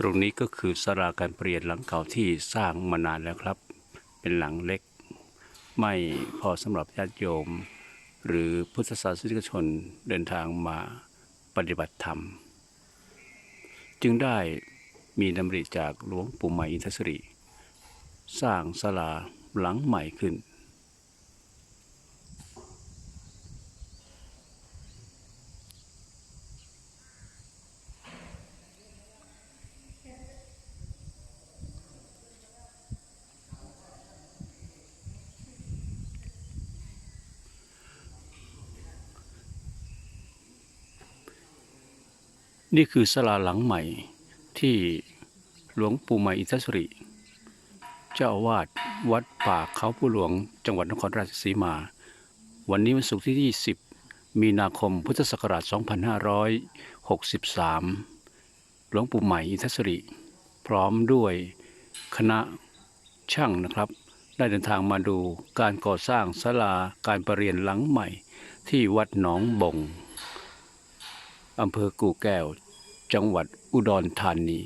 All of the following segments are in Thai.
ตรงนี้ก็คือสราการเปลี่ยนหลังเก่าที่สร้างมานานแล้วครับ เป็นหลังเล็ก ไม่พอสำหรับญาติโยม หรือพุทธศาสนิกชนเดินทางมาปฏิบัติธรรม จึงได้มีดำริจากหลวงปู่ใหม่อินทศรี สร้างศาลาหลังใหม่ขึ้น นี่คือศาลาหลังใหม่ที่หลวงปู่ใหม่อินทศรีเจ้าอาวาสวัดป่าเขาผู้หลวงจังหวัดนครราชสีมา วันนี้วันศุกร์ที่ 20 มีนาคมพุทธศักราช 2563 หลวงปู่ใหม่อินทศรีพร้อมด้วยคณะช่างนะครับ ได้เดินทางมาดูการก่อสร้างศาลาการประเรียนหลังใหม่ที่วัดหนองบง อำเภอกู่แก้ว จังหวัดอุดรธานี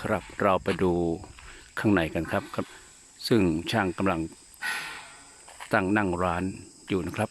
ครับเราไปดูข้างในกันครับครับ ซึ่งช่างกำลังตั้งนั่งร้านอยู่นะครับ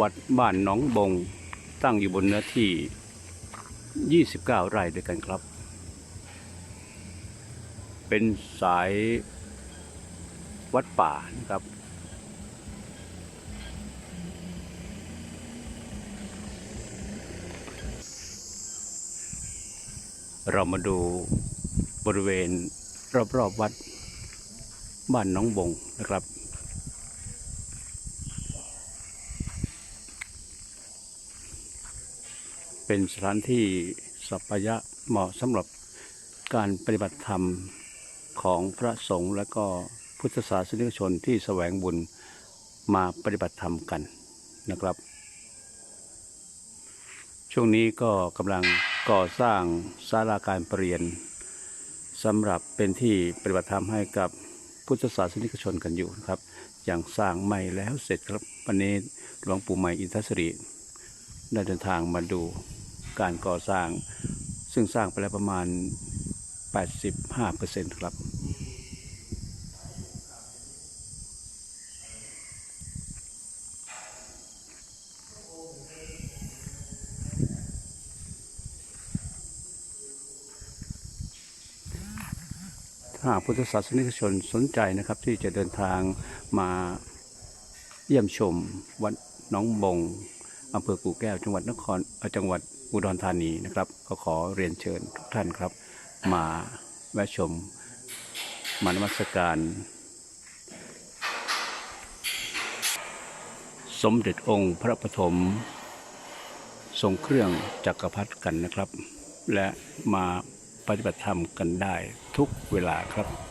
วัดบ้านหนองบง ตั้งอยู่บนเนื้อที่ 29 ไร่ด้วยกันครับ เป็นสายวัดป่านะครับ เรามาดูบริเวณรอบๆวัดบ้านน้องบงนะครับ เป็นสถานที่สัปปายะเหมาะสำหรับการปฏิบัติธรรมของพระสงฆ์และก็พุทธศาสนิกชนที่แสวงบุญมาปฏิบัติธรรมกันนะครับ ช่วงนี้ก็กำลังก่อสร้างศาลาการประเรียนสำหรับเป็นที่ปฏิบัติธรรมให้กับพุทธศาสนิกชนกันอยู่นะครับอย่างสร้างใหม่แล้วเสร็จครับวันนี้หลวงปู่ใหม่อินทศรีได้เดินทางมาดู การก่อสร้าง ซึ่งสร้างไปแล้วประมาณ 85%ครับ ถ้าหากพุทธศาสนิกชนสนใจนะครับที่จะเดินทางมาเยี่ยมชมวัดน้องบง อำเภอกู่แก้วจังหวัดนครจังหวัดอุดรธานีนะครับ ก็ขอเรียนเชิญทุกท่านครับ มาแวะชมมานมัสการ สมเด็จองค์พระปฐมทรงเครื่องจักรพรรดิกันนะครับ และมาปฏิบัติธรรมกันได้ทุกเวลาครับ